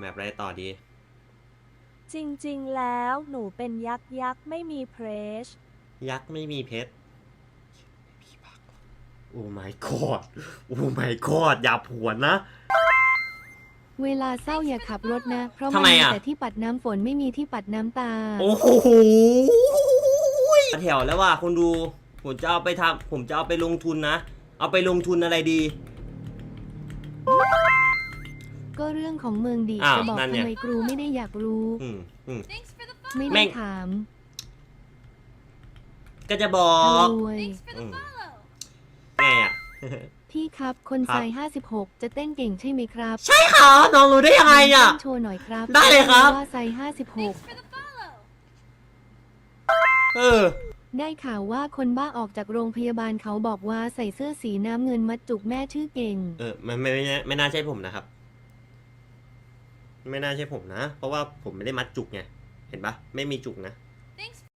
แบบไรต่อดี จริงๆ แล้วหนูเป็นยักษ์ยักษ์ไม่มีเพรสยักษ์ไม่มีเพชรพี่พักโอ้ my god โอ้ my god อย่าผวนนะ เวลาเศร้าอย่าขับรถนะ เพราะทำมันไมมีอะ แต่ที่ปัดน้ำฝนไม่มีที่ปัดน้ำตา โอ้โหแถวแล้วว่าคนดู ผมจะเอาไปทำผมจะเอาไปลงทุนนะ เอาไปลงทุนอะไรดี ก็เรื่องของเมืองดีอ้าวจะบอกนั่นไงทำไมครูไม่ได้อยากรู้ อืมอืม Thanks for the ไม่แม่ได้ง ถามก็จะบอรกวย Thanks for the Mm. follow. ไงอะ พี่ครับคนครับชาย56 จะเต้นเก่งใช่ไหมครับใช่ค่ะน้องรู้ได้ยังไงอะ เต้นโชว์หน่อยครับได้เลยครับ ว่าไซ Thanks for the follow. เออ 56 ได้ข่าวว่าคนบ้าออกจากโรงพยาบาลเขาบอกว่าใส่เสื้อสีน้ำเงินมัดจุกแม่ชื่อเก่ง เออไม่ไม่ไม่ไม่ไม่น่าใช่ผมนะครับ ไม่น่าใช่ผมนะ เพราะว่าผมไม่ได้มัดจุกไง เห็นปะไม่มีจุกนะ